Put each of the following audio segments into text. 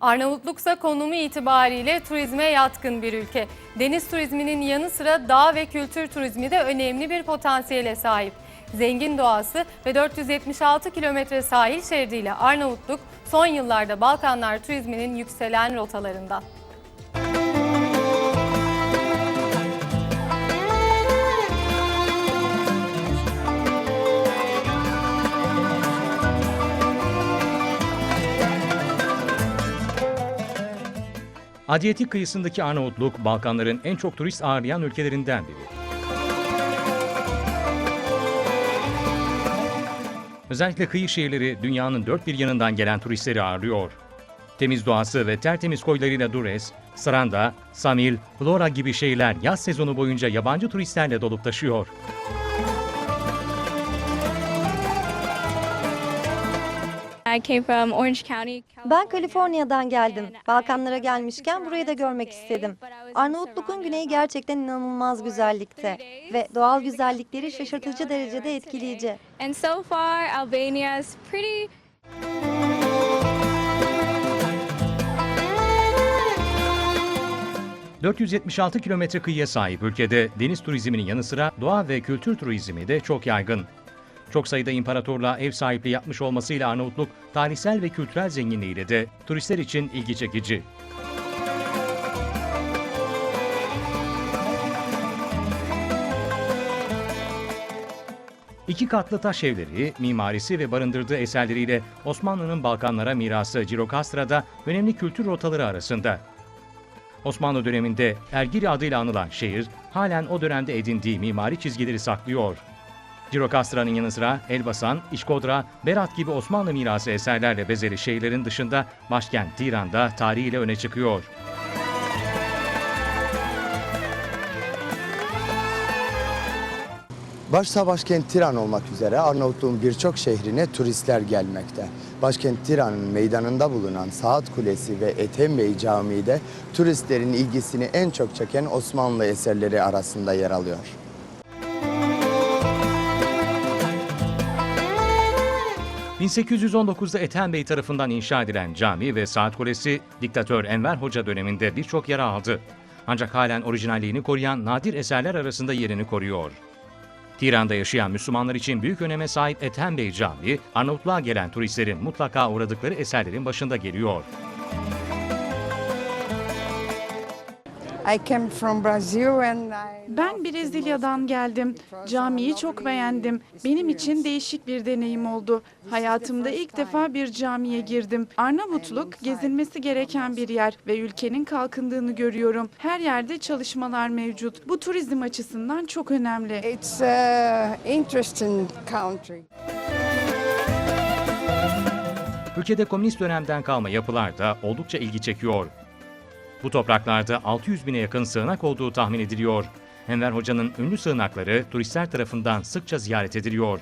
Arnavutluk ise konumu itibariyle turizme yatkın bir ülke. Deniz turizminin yanı sıra dağ ve kültür turizmi de önemli bir potansiyele sahip. Zengin doğası ve 476 kilometre sahil şeridiyle Arnavutluk son yıllarda Balkanlar turizminin yükselen rotalarında. Adriyatik kıyısındaki Arnavutluk, Balkanların en çok turist ağırlayan ülkelerinden biri. Özellikle kıyı şehirleri dünyanın dört bir yanından gelen turistleri ağırlıyor. Temiz doğası ve tertemiz koylarıyla Dures, Saranda, Samil, Flora gibi şehirler yaz sezonu boyunca yabancı turistlerle dolup taşıyor. Ben Kaliforniya'dan geldim. Balkanlara gelmişken burayı da görmek istedim. Arnavutluk'un güneyi gerçekten inanılmaz güzellikte ve doğal güzellikleri şaşırtıcı derecede etkileyici. And so far, Albania is pretty – 476 kilometre kıyıya sahip ülkede deniz turizminin yanı sıra doğa ve kültür turizmi de çok yaygın. Çok sayıda imparatorluğa ev sahipliği yapmış olmasıyla Arnavutluk, tarihsel ve kültürel zenginliğiyle de turistler için ilgi çekici. İki katlı taş evleri, mimarisi ve barındırdığı eserleriyle Osmanlı'nın Balkanlara mirası Cirokastra'da önemli kültür rotaları arasında. Osmanlı döneminde Ergiri adıyla anılan şehir, halen o dönemde edindiği mimari çizgileri saklıyor. Cirokastra'nın yanı sıra Elbasan, İşkodra, Berat gibi Osmanlı mirası eserlerle bezeli şehirlerin dışında başkent Tiran'da tarihiyle öne çıkıyor. Başta başkent Tiran olmak üzere Arnavutluğun birçok şehrine turistler gelmekte. Başkent Tiran'ın meydanında bulunan Saat Kulesi ve Ethem Bey Camii de turistlerin ilgisini en çok çeken Osmanlı eserleri arasında yer alıyor. ...1819'da Ethem Bey tarafından inşa edilen cami ve saat kulesi... ...diktatör Enver Hoca döneminde birçok yara aldı. Ancak halen orijinalliğini koruyan nadir eserler arasında yerini koruyor. Tiran'da yaşayan Müslümanlar için büyük öneme sahip Ethem Bey Camii, Arnavutluğa gelen turistlerin mutlaka uğradıkları eserlerin başında geliyor. Ben Brezilya'dan geldim. Camiyi çok beğendim. Benim için değişik bir deneyim oldu. Hayatımda ilk defa bir camiye girdim. Arnavutluk gezilmesi gereken bir yer ve ülkenin kalkındığını görüyorum. Her yerde çalışmalar mevcut. Bu turizm açısından çok önemli. it's a interesting country. Ülkede komünist dönemden kalma yapılar da oldukça ilgi çekiyor. Bu topraklarda 600 bine yakın sığınak olduğu tahmin ediliyor. Enver Hoca'nın ünlü sığınakları turistler tarafından sıkça ziyaret ediliyor.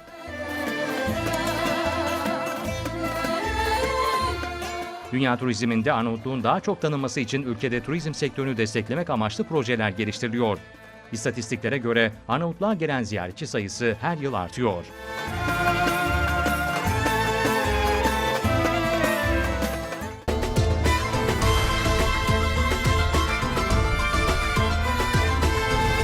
Dünya turizminde Arnavutluğun daha çok tanınması için ülkede turizm sektörünü desteklemek amaçlı projeler geliştiriliyor. İstatistiklere göre Arnavutluğa gelen ziyaretçi sayısı her yıl artıyor.